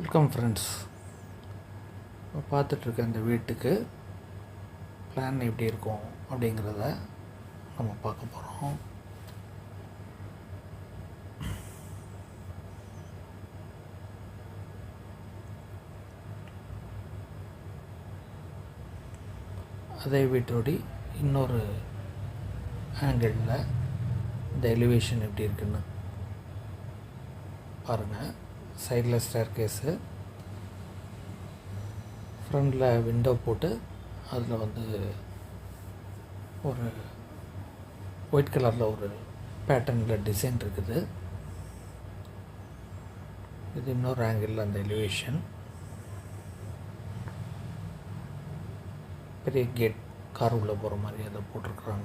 Welcome friends பார்த்துட்ருக்க இந்த வீட்டுக்கு plan எப்படி இருக்கும் அப்படிங்கிறத நம்ம பார்க்க போகிறோம் அதே வீட்டோடி இன்னொரு ஆங்கிளில் இந்த எலிவேஷன் எப்படி இருக்குன்னு பாருங்கள் சைடில் ஸ்டேர் கேஸு ஃப்ரண்டில் விண்டோ போட்டு அதில் வந்து ஒரு ஒயிட் கலரில் ஒரு பேட்டர்னில் டிசைன் இருக்குது. இது இன்னொரு ஆங்கிளில் அந்த எலிவேஷன் பெரிய கேட் கார் உள்ளே போகிற மாதிரி அதை போட்டிருக்குறாங்க.